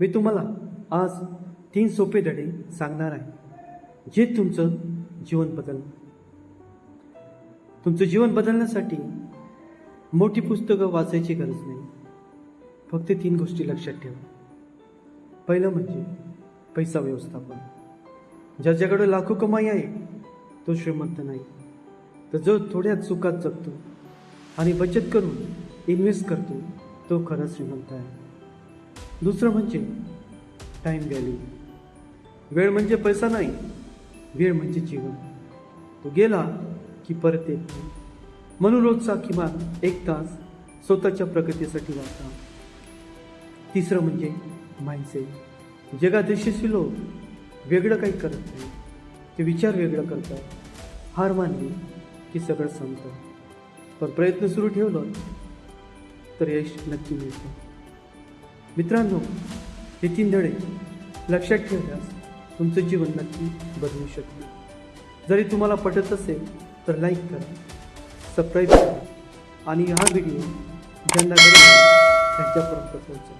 मी तुम्हाला आज तीन सोपे धडे सांगणार आहे. जे तुमचं जीवन बदल तुमचं जीवन बदलण्यासाठी मोठी पुस्तकं वाचायची गरज नाही. फक्त तीन गोष्टी लक्षात ठेवा. पहिलं म्हणजे पैसा व्यवस्थापन. ज्याच्याकडे लाखो कमाई आहे तो श्रीमंत नाही. तर जो थोड्या चुकात जगतो आणि बचत करून इन्व्हेस्ट करतो तो खरा श्रीमंत आहे. दुसरं म्हणजे टाईम व्हॅल्यू वेळ म्हणजे पैसा नाही वेळ म्हणजे जीवन. तो गेला की परत येत. नाही म्हणून रोजचा किमान एक तास स्वतःच्या प्रगतीसाठी वापरा तिसरं म्हणजे माइंडसेट जगात यशस्वी लोक वेगळं काही करत नाही. ते विचार वेगळं करतात. हार मानली की सगळं संपतं. पण प्रयत्न सुरू ठेवलं तर यश नक्की मिळतं. मित्रांनो नितीन धडे लक्षात ठेवल्यास तुमचं जीवन नक्की बदलू शकते. जरी तुम्हाला पटत असेल तर लाईक करा सबस्क्राईब करा आणि हा व्हिडिओ ज्यांना गरज त्यांच्यापर्यंत पोहोचवा.